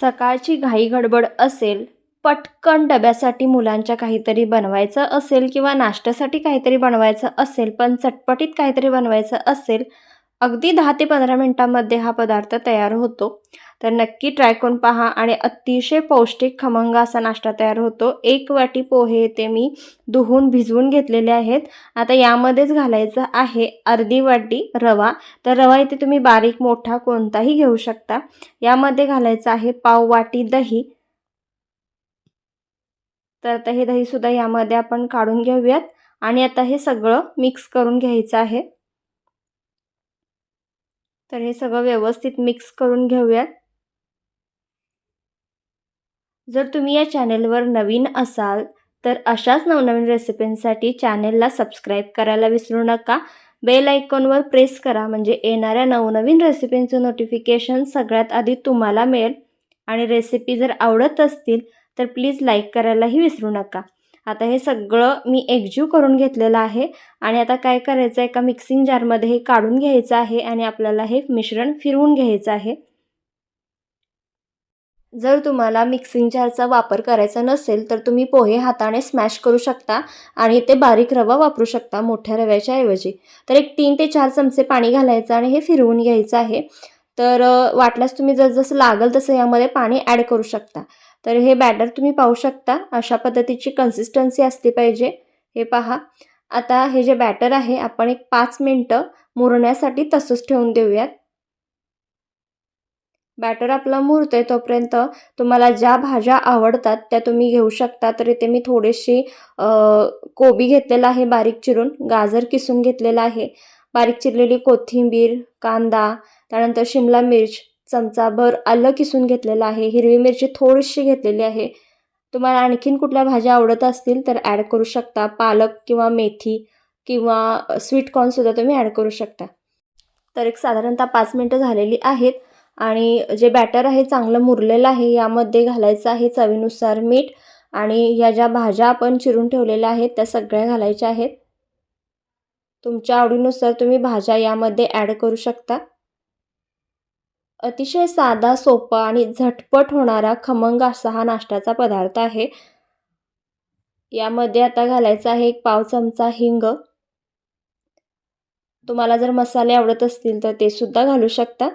सकाळची घाई गडबड असेल पटकन डब्यासाठी मुलांच्या काहीतरी बनवायचं असेल किंवा नाश्त्यासाठी काहीतरी बनवायचं असेल पण चटपटीत काहीतरी बनवायचं असेल अगदी दहा ते पंधरा मिनटामध्ये हा पदार्थ तयार होतो. तर नक्की ट्राय करून पहा आणि अतिशय पौष्टिक खमंग असा नाश्ता तयार होतो. एक वाटी पोहे ते मी धुवून भिजवून घेतलेले आहेत. आता यामध्येच घालायचं आहे अर्धी वाटी रवा. तर रवा इथे तुम्ही बारीक मोठा कोणताही घेऊ शकता. यामध्ये घालायचं आहे पाव वाटी दही. तर आता हे दहीसुद्धा यामध्ये आपण काढून घेऊयात. आणि आता हे सगळं मिक्स करून घ्यायचं आहे. तर हे सगळं व्यवस्थित मिक्स करून घेऊयात. जर तुम्ही या चॅनेलवर नवीन असाल तर अशाच नवनवीन रेसिपींसाठी चॅनेलला सबस्क्राईब करायला विसरू नका. बेल आयकॉनवर प्रेस करा म्हणजे येणाऱ्या नवनवीन रेसिपींचं नोटिफिकेशन सगळ्यात आधी तुम्हाला मिळेल. आणि रेसिपी जर आवडत असतील तर प्लीज लाईक करायलाही विसरू नका. आता हे सगळं मी एकजीव करून घेतलेलं आहे आणि आता काय करायचं आहे एका मिक्सिंग जारमध्ये हे काढून घ्यायचं आहे आणि आपल्याला हे मिश्रण फिरवून घ्यायचं आहे. जर तुम्हाला मिक्सिंग जारचा वापर करायचा नसेल तर तुम्ही पोहे हाताने स्मॅश करू शकता आणि ते बारीक रवा वापरू शकता मोठ्या रव्याच्या ऐवजी. तर एक तीन ते चार चमचे पाणी घालायचं आणि हे फिरवून घ्यायचं आहे. तर वाटल्यास तुम्ही जसजसं लागेल लागल तसं यामध्ये पाणी ॲड करू शकता. तर हे बॅटर तुम्ही पाहू शकता. अशा पद्धतीची कन्सिस्टन्सी असली पाहिजे. हे पहा. आता हे जे बॅटर आहे आपण एक पाच मिनटं मुरण्यासाठी तसंच ठेवून देऊयात. बॅटर आपलं मुरतं आहे तोपर्यंत तुम्हाला ज्या भाज्या आवडतात त्या तुम्ही घेऊ शकता. तर इथे मी थोडीशी कोबी घेतलेला आहे बारीक चिरून. गाजर किसून घेतलेला आहे. बारीक चिरलेली कोथिंबीर कांदा त्यानंतर शिमला मिर्च चमचाभर आलं किसून घेतलेलं आहे. हिरवी मिरची थोडीशी घेतलेली आहे. तुम्हाला आणखीन कुठल्या भाज्या आवडत असतील तर ॲड करू शकता. पालक किंवा मेथी किंवा स्वीटकॉर्नसुद्धा तुम्ही ॲड करू शकता. तर एक साधारणतः पाच मिनटं झालेली आहेत आणि जे बॅटर आहे चांगलं मुरलेलं आहे. यामध्ये घालायचं आहे चवीनुसार मीठ आणि या ज्या भाज्या आपण चिरून ठेवलेल्या आहेत त्या सगळ्या घालायच्या आहेत. तुमच्या आवडीनुसार तुम्ही भाज्या यामध्ये ॲड करू शकता. अतिशय साधा सोपा आणि झटपट होणारा खमंग असा हा नाश्त्याचा पदार्थ आहे. यामध्ये आता घालायचा आहे एक पाव चमचा हिंग. तुम्हाला जर मसाले आवडत असतील तर ते सुद्धा घालू शकता.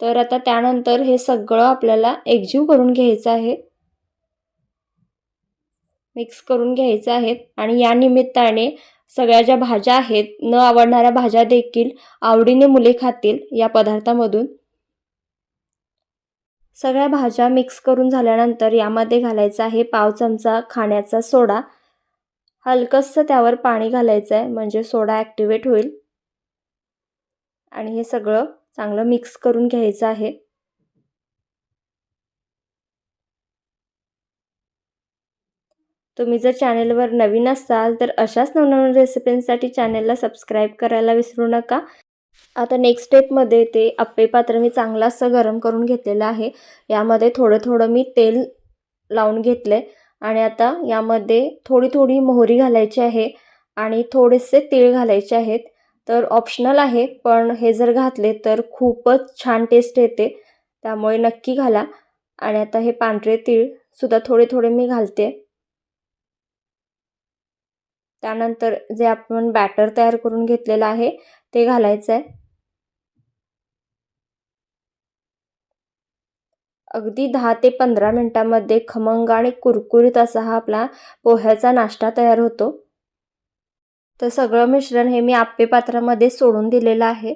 तर आता त्यानंतर हे सगळं आपल्याला एकजीव करून घ्यायचं आहे. मिक्स करून घ्यायचं आहे आणि या निमित्ताने सगळ्या ज्या भाज्या आहेत न आवडणाऱ्या भाज्या देखील आवडीने मुले खातील या पदार्थामधून. सगळ्या भाज्या मिक्स करून झाल्यानंतर यामध्ये घालायचं आहे पाव चमचा खाण्याचा सोडा. हलकंसं त्यावर पाणी घालायचं आहे म्हणजे सोडा ॲक्टिवेट होईल. आणि हे सगळं चांगलं मिक्स करून घ्यायचं आहे. तुम्ही जर चॅनेलवर नवीन असाल तर अशाच नवनवीन रेसिपींसाठी चॅनेलला सबस्क्राईब करायला विसरू नका. आता नेक्स्ट स्टेपमध्ये ते आप्पे पात्र मी चांगलं असं गरम करून घेतलेलं आहे. यामध्ये थोडं थोडं मी तेल लावून घेतलं आहे आणि आता यामध्ये थोडी थोडी मोहरी घालायची आहे आणि थोडेसे तीळ घालायचे आहेत. तर ऑप्शनल आहे पण हे जर घातले तर खूपच छान टेस्ट येते. त्यामुळे नक्की घाला. आणि आता हे पांढरे तीळसुद्धा थोडे थोडे मी घालते. त्यानंतर जे आपण बॅटर तयार करून घेतलेलं आहे ते घालायचं आहे अगदी दहा ते पंधरा मिनटामध्ये खमंग आणि कुरकुरीत असा हा आपला पोह्याचा नाश्ता तयार होतो. तर सगळं मिश्रण हे मी आप्पे पात्रामध्ये सोडून दिलेलं आहे.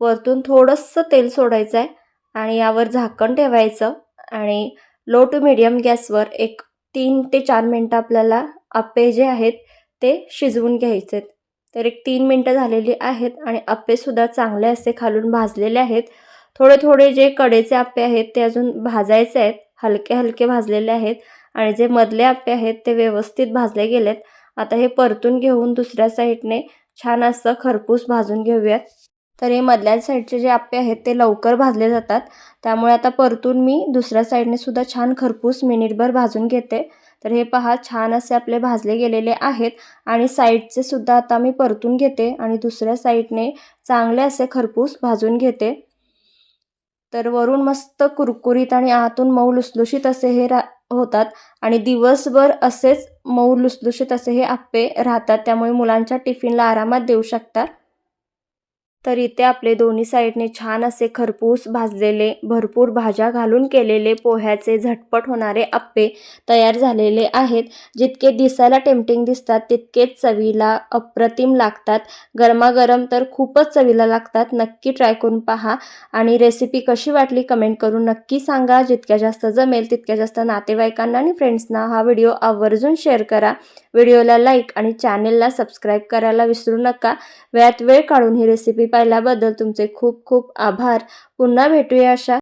वरतून थोडंसं तेल सोडायचं आहे आणि यावर झाकण ठेवायचं आणि लो टू मिडियम गॅसवर एक तीन ते चार मिनटं आपल्याला आप्पे जे आहेत ते शिजवून घ्यायचे आहेत तर एक तीन मिनटं झालेली आहेत आणि आप्पेसुद्धा चांगले असे खालून भाजलेले आहेत. थोडे थोडे जे कडेचे आप्पे आहेत ते अजून भाजायचे आहेत. हलके हलके भाजलेले आहेत आणि जे मधले आप्पे आहेत ते व्यवस्थित भाजले गेलेत. आता हे परतून घेऊन दुसऱ्या साईडने छान असं खरपूस भाजून घेऊयात. तर हे मधल्या साईडचे जे आप्पे आहेत ते लवकर भाजले जातात. त्यामुळे आता परतून मी दुसऱ्या साईडने सुद्धा छान खरपूस मिनिटभर भाजून घेते. तर हे पहा छान असे आपले भाजले गेलेले आहेत. आणि साईडचे सुद्धा आता मी परतून घेते आणि दुसऱ्या साईडने चांगले असे खरपूस भाजून घेते. तर वरून मस्त कुरकुरीत आणि आतून मऊ लुसलुशीत असे हे रा होतात. आणि दिवसभर असेच मऊ लुसलुशीत असे हे आप्पे राहतात. त्यामुळे मुलांच्या टिफिनला आरामात देऊ शकतात तर इथे आपले दोन्ही साईडने छान असे खरपूस भाजलेले भरपूर भाज्या घालून केलेले पोह्याचे झटपट होणारे अप्पे तयार झालेले आहेत. जितके दिसायला टेम्पटिंग दिसतात तितकेच चवीला अप्रतिम लागतात. गरमागरम तर खूपच चवीला लागतात. नक्की ट्राय करून पहा. आणि रेसिपी कशी वाटली कमेंट करून नक्की सांगा. जितक्या जास्त जमेल तितक्या जास्त नातेवाईकांना आणि फ्रेंड्सना हा व्हिडिओ आवर्जून शेअर करा. व्हिडिओला लाईक आणि चॅनेलला सबस्क्राईब करायला विसरू नका. वेळात वेळ काढून ही रेसिपी पाहिल्याबद्दल तुमचे खूप खूप आभार. पुन्हा भेटूया अशा